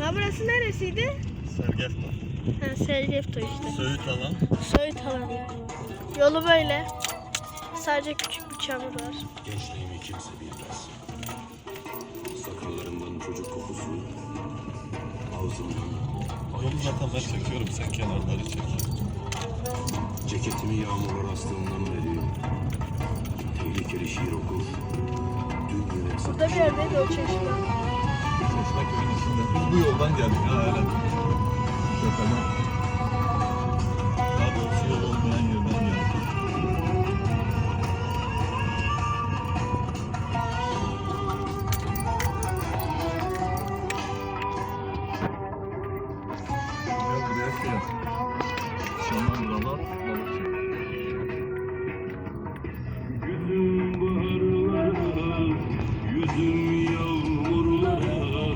Ya burası neresiydi? Sergefta. Ha, Sergefto işte. Söğüt alan. Söğüt alanı. Yolu böyle. Sadece küçük bir çamur var. Gençliğimi kimse bilmez Sakallarımdan çocuk kokusu Ağzımdan Yolu zaten ben çekiyorum. Sen kenarları çek. Ceketimi yağmurlar astığından beri Tehlikeli şiir okur Dün yine Burada bir yerdeydi o çeşme. Çeşme köyün içinde. Biz bu yoldan geldik ha öyle. Çek. Yüzüm baharlara,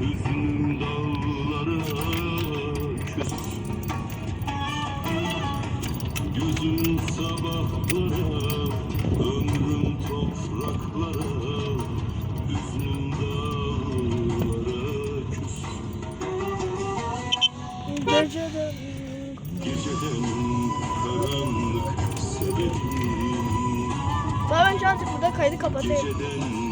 yüzüm dağlara küs. Gözüm sabahlara, Geceden Geceden karanlık sebebim Daha önce azıcık burada kaydı kapatayım. Geceden